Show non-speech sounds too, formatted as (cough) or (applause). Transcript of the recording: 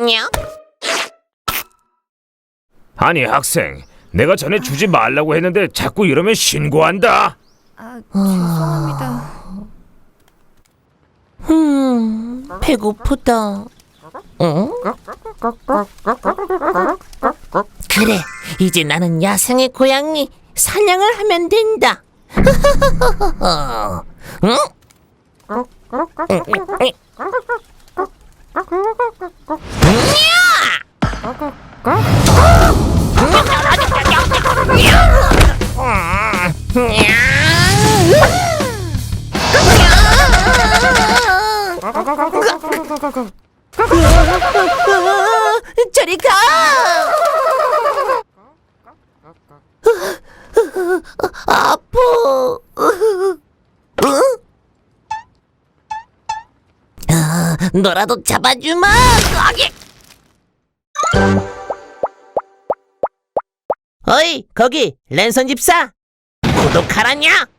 냐? 아니 학생, 내가 전에 주지 말라고 했는데 자꾸 이러면 신고한다. 아, 죄송합니다. 음, 배고프다. 응? 그래, 이제 나는 야생의 고양이 사냥을 하면 된다. (laughs) 응? 저리 가! 아파. 응? 아, 너라도 잡아주마. 거기. 어이, 거기 랜선 집사. 구독하라냐?